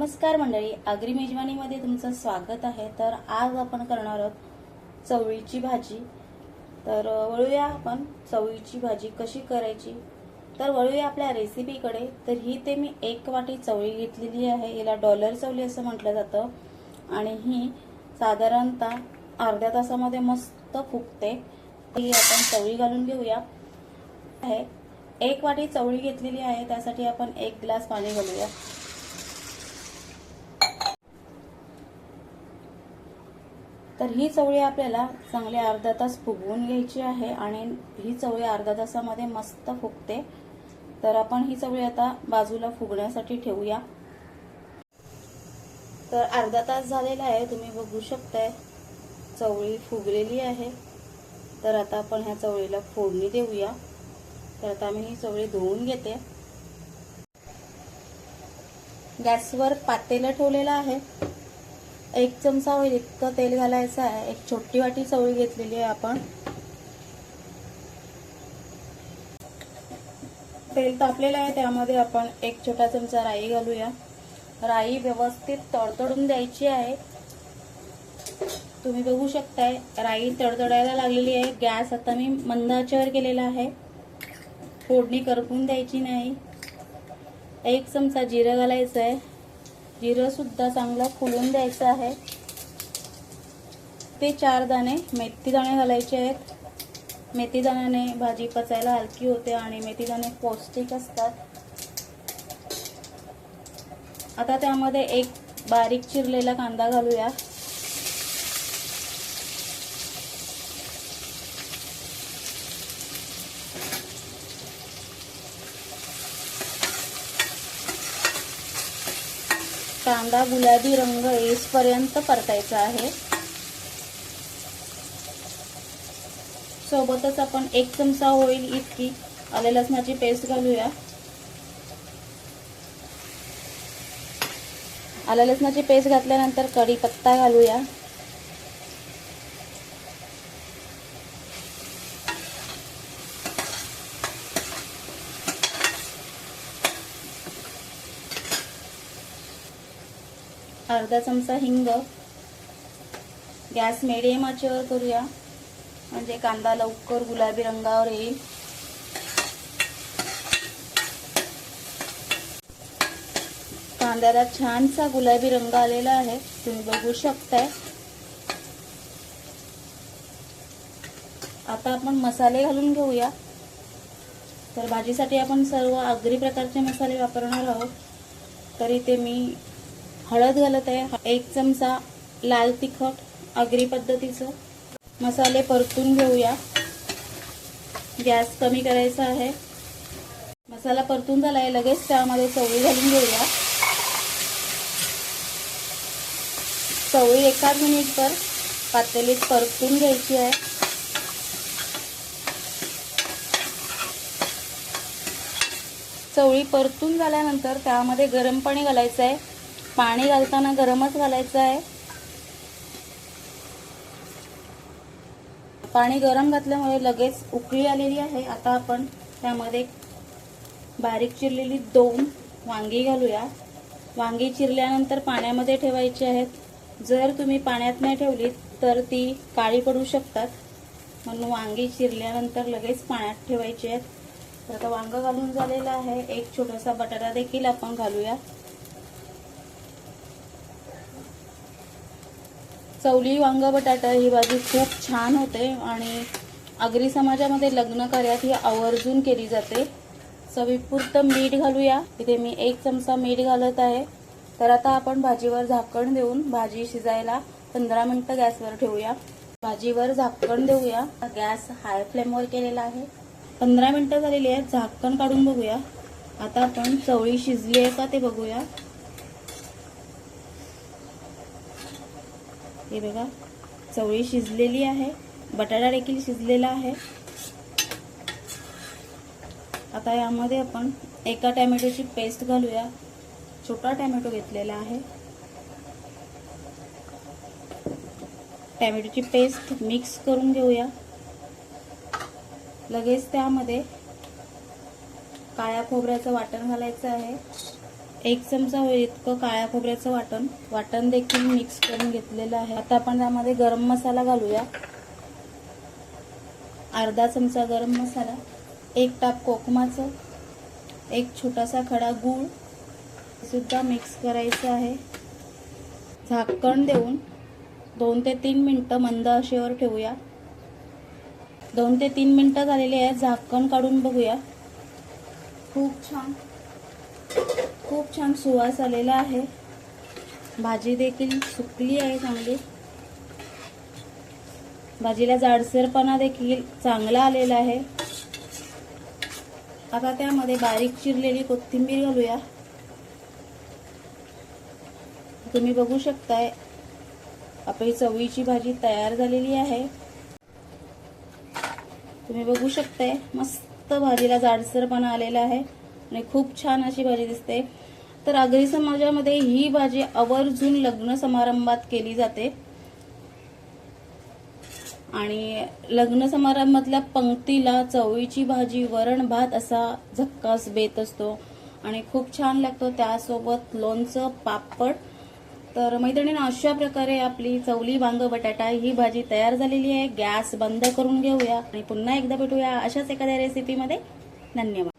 नमस्कार मंडळी आगरी मेजवानीमध्ये तुमचं स्वागत आहे. तर आज आपण करणार आहोत चवळीची भाजी. तर वळूया आपण चवळीची भाजी कशी करायची? तर वळूया आपल्या रेसिपीकडे. तर ही ते मी एक वाटी चवळी घेतलेली आहे. हिला डॉलर चवळी असं म्हटलं जातं. आणि ही साधारणतः अर्ध्या तासामध्ये मस्त फुगते. ती आपण चवळी घालून घेऊया. आहे. एक वाटी चवळी घेतलेली आहे. त्यासाठी आपण एक ग्लास पाणी घालूया. तर ही चवळी आपल्याला चांगली अर्धा तास फुगवून घ्यायची आहे आणि ही चवळी अर्धा तासामध्ये मस्त फुगते. तर आपण ही चवळी आता बाजूला फुगण्यासाठी ठेवूया. तर अर्धा तास झालेला आहे तुम्ही बघू शकताय. चवळी फुगलेली आहे. तर आता आपण ह्या चवळीला फोडणी देऊया. तर आता मी ही चवळी धुवून घेते. गॅसवर पातेलं ठेवलेलं आहे. एक चमचा होईल इतकं तेल घालायचं आहे. एक छोटी वाटी चवळी घेतलेली आहे आपण. तेल तापलेलं आहे त्यामध्ये आपण एक छोटा चमचा राई घालूया. राई व्यवस्थित तडतडून द्यायची आहे. तुम्ही बघू शकताय राई तडतडायला लागलेली आहे. गॅस आता मी मंदाच्यावर केलेला आहे. फोडणी करपून द्यायची नाही. एक चमचा जिरं घालायचं आहे. जिरंसुद्धा चांगलं फुलून द्यायचं आहे. ते चार दाणे मेथी दाणे घालायचे आहेत. मेथी दाण्याने भाजी पचायला हलकी होते आणि मेथी दाणे पौष्टिक असतात. आता त्यामध्ये एक बारीक चिरलेला कांदा घालूया. कांदा गुलाबी रंग येईपर्यंत परतायचा आहे. सोबतच आपण एक चमचा होईल इतकी आले लसणाची पेस्ट घालूया. आल्या लसणाची पेस्ट घातल्यानंतर कढीपत्ता घालूया. अर्धा चमचा हिंग. गॅस मिडियम आचेवर करूया. म्हणजे कांदा लवकर गुलाबी रंगावर येईल. कांद्याला छानसा गुलाबी रंग आलेला आहे. तुम्ही बघू शकताय. आता आपण मसाले घालून घेऊया. तर भाजीसाठी आपण सर्व आगरी प्रकारचे मसाले वापरणार आहोत. तरी ते मी हळद घालत आहे. एक चमचा लाल तिखट आगरी पद्धतीचं. मसाले परतून घेऊया. गॅस कमी करायचा आहे. मसाला परतून झाला आहे लगेच त्यामध्ये चवळी घालून घेऊया. चवळी एकाच मिनिटभर पातेलीत परतून घ्यायची आहे. चवळी परतून झाल्यानंतर त्यामध्ये गरम पाणी घालायचं आहे पाणी घालताना गरमच घालायचं आहे. पाणी गरम घातल्यामुळे लगेच उकळी आलेली आहे. आता आपण त्यामध्ये बारीक चिरलेली दोन वांगी घालूया. वांगी चिरल्यानंतर पाण्यामध्ये ठेवायची आहेत. जर तुम्ही पाण्यात नाही ठेवली तर ती काळी पडू शकतात. म्हणून वांगी चिरल्यानंतर लगेच पाण्यात ठेवायची आहेत. तर आता वांग घालून झालेलं आहे. एक छोटासा बटाटा देखील आपण घालूया. चवली वांग बटाटा ही भाजी खूप छान होते आणि आगरी समाजामध्ये लग्न कार्यात ही आवर्जून केली जाते. चवीपुरतं मीठ घालूया. इथे मी एक चमचा मीठ घालत आहे. तर आता आपण भाजीवर झाकण देऊन भाजी शिजायला पंधरा मिनिटं गॅसवर ठेवूया. भाजीवर झाकण देऊया. गॅस हाय फ्लेमवर केलेला आहे. पंधरा मिनिटं झालेली आहेत. झाकण काढून बघूया. आता आपण चवळी शिजली आहे का ते बघूया. हे बघा चवळी शिजलेली आहे बटाटा देखील शिजलेला आहे. आता यामध्ये आपण एका टॅमॅटोची पेस्ट घालूया. छोटा टॅमॅटो घेतलेला आहे. टॅमॅटोची पेस्ट मिक्स करून घेऊया. लगेच त्यामध्ये काळ्या खोबऱ्याचं वाटण घालायचं आहे. एक चमचा होईल इतकं काळ्या खोबऱ्याचं वाटण. वाटण देखील मिक्स करून घेतलेलं आहे. आता आपण त्यामध्ये गरम मसाला घालूया. अर्धा चमचा गरम मसाला एक टाप कोकमाचं एक छोटासा खडा गूळ. सुद्धा मिक्स करायचं आहे. झाकण देऊन दोन ते तीन मिनटं मंद आशेवर ठेवूया. दोन ते तीन मिनटं झालेली आहेत झाकण काढून बघूया. खूप छान. खूप छान सुवास आलेला आहे. भाजी देखील सुकली आहे चांगली. भाजीला जाडसरपणा देखील चांगला आलेला आहे. आता त्यामध्ये बारीक चिरलेली कोथिंबीर घालूया. तुम्ही बघू शकताय आपली चवळीची भाजी तयार झालेली आहे. तुम्ही बघू शकताय मस्त भाजीला जाडसरपणा आलेला आहे. आणि खूप छान अशी भाजी दिसते. तर आगरी समाजामध्ये ही भाजी आवर्जून लग्न समारंभात केली जाते. आणि लग्न समारंभातल्या पंक्तीला चवळीची भाजी वरण भात असा झक्कास बेत असतो. आणि खूप छान लागतो त्यासोबत लोणचं पापड. तर मैत्रिणीनं अशा प्रकारे आपली चवली वांग बटाटा ही भाजी तयार झालेली आहे. गॅस बंद करून घेऊया आणि पुन्हा एकदा भेटूया अशाच एखाद्या रेसिपीमध्ये धन्यवाद.